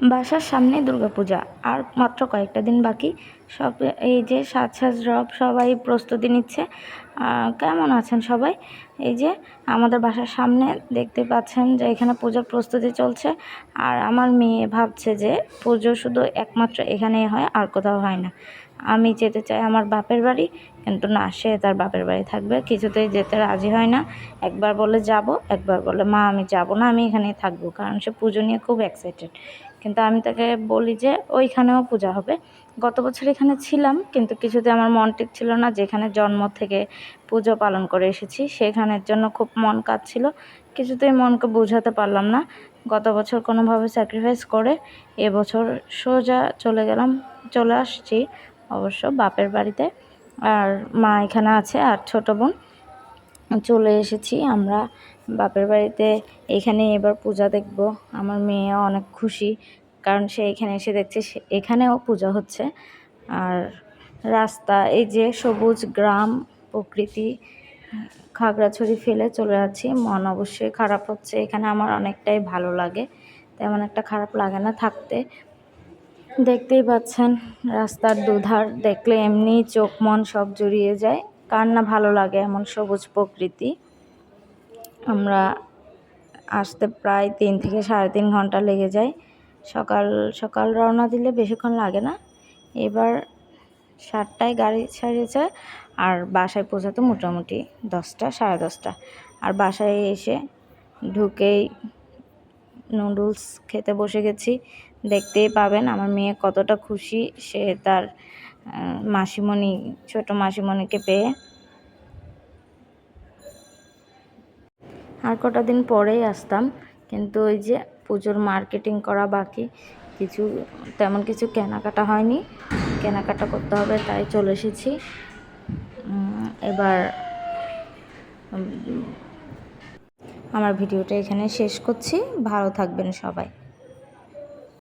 বাসার সামনে দুর্গাপূজা। আর মাত্র কয়েকটা দিন বাকি। সব এই যে সাজ সাজ রব সবাই প্রস্তুতি নিচ্ছে। কেমন আছেন সবাই? এই যে আমাদের বাসার সামনে দেখতে পাচ্ছেন যে এখানে পূজার প্রস্তুতি চলছে। আর আমার মেয়ে ভাবছে যে পুজো শুধু একমাত্র এখানে হয়, আর কোথাও হয় না। আমি যেতে চাই আমার বাপের বাড়ি, কিন্তু না, সে তার বাপের বাড়ি থাকবে, কিছুতেই যেতে রাজি হয় না। একবার বলে যাব, একবার বলে, মা, আমি যাব না, আমি এখানেই থাকব। কারণ সে পুজো নিয়ে খুব এক্সাইটেড কিন্তু আমি তাকে বলি যে, ওইখানেও পূজা হবে। গত বছর এখানে ছিলাম, কিন্তু কিছুতে আমার মন ঠিক ছিল না, যেখানে জন্ম থেকে পুজো পালন করে এসেছি, সেখানের জন্য খুব মন কাঁদছিল, কিছুতেই মনকে বোঝাতে পারলাম না। গত বছর কোনোভাবে স্যাক্রিফাইস করে এবছর সোজা চলে গেলাম, চলে আসছি। অবশ্য বাপের বাড়িতে। আর মা এখানে আছে আর ছোট বোন। চলে এসেছি আমরা বাপের বাড়িতে। এখানে এবার পূজা দেখব। আমার মেয়ে অনেক খুশি কারণ সে এখানে এসে দেখছে এখানেও পূজা হচ্ছে। আর রাস্তা, এই যে সবুজ গ্রাম, প্রকৃতি, খাগড়াছড়ি ফেলে চলে যাচ্ছি। মন অবশ্যই খারাপ হচ্ছে। এখানে আমার অনেকটাই ভালো লাগে। তেমন একটা খারাপ লাগে না থাকতে। দেখতেই পাচ্ছেন, রাস্তার দুধার দেখলে এমনি চোখ মন সব জুড়িয়ে যায়। কার না ভালো লাগে এমন সবুজ প্রকৃতি। আমরা আসতে প্রায় তিন থেকে সাড়ে তিন ঘণ্টা লেগে যায়। সকাল সকাল রওনা দিলে বেশিক্ষণ লাগে না। এবার সাতটায় গাড়ি ছাড়িয়েছে আর বাসায় পৌঁছাতে মোটামুটি দশটা, সাড়ে দশটা। আর বাসায় এসে ঢুকেই নুডলস খেতে বসে গেছি। দেখতেই পাবেন আমার মেয়ে কতটা খুশি। সে তার মাসিমণি, ছোট মাসিমণিকে পেয়ে। আর কটা দিন পরেই আসতাম, কিন্তু ওই যে পুজোর মার্কেটিং করা বাকি, কিছু, তেমন কিছু কেনাকাটা হয়নি। কেনাকাটা করতে হবে, তাই চলে এসেছি। এবার আমার ভিডিওটা এখানে শেষ করছি। ভালো থাকবেন সবাই।